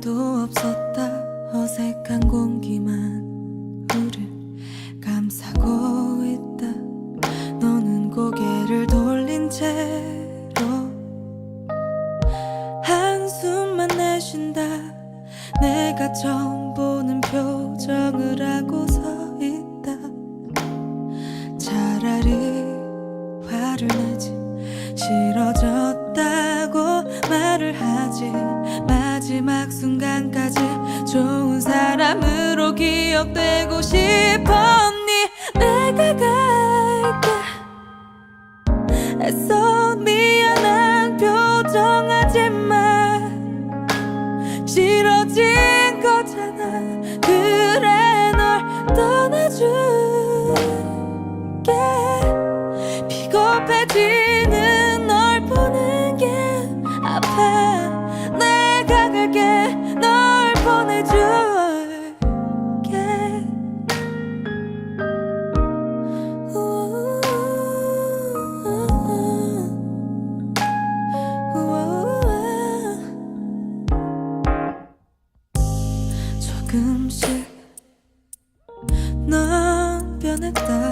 말도 없었다. 어색한 공기만 우릴 감싸고 있다. 너는 고개를 돌린 채로 한숨만 내쉰다. 내가 처음 보는 표정을 하고 서 있다. 차라리 화를 내지 싫어졌다고 말을 하지 마지막 순간까지 좋은 사람으로 기억되고 싶었니? 내가 갈게 애써 미안한 표정하지 마. 싫어진 거잖아 조금씩 넌 변했다.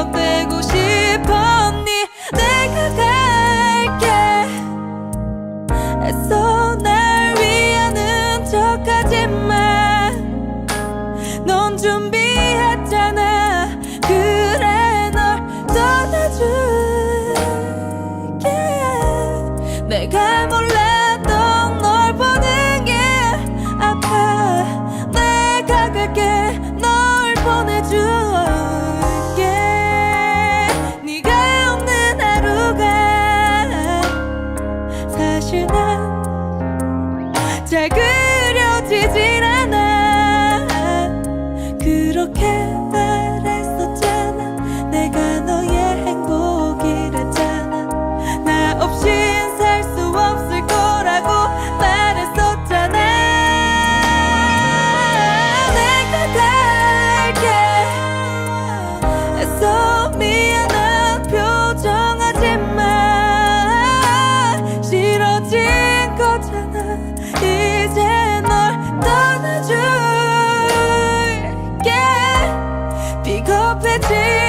기억되고 싶었니? 내가 갈게. 애써 날 위하는 척하지만 넌 준비 it is.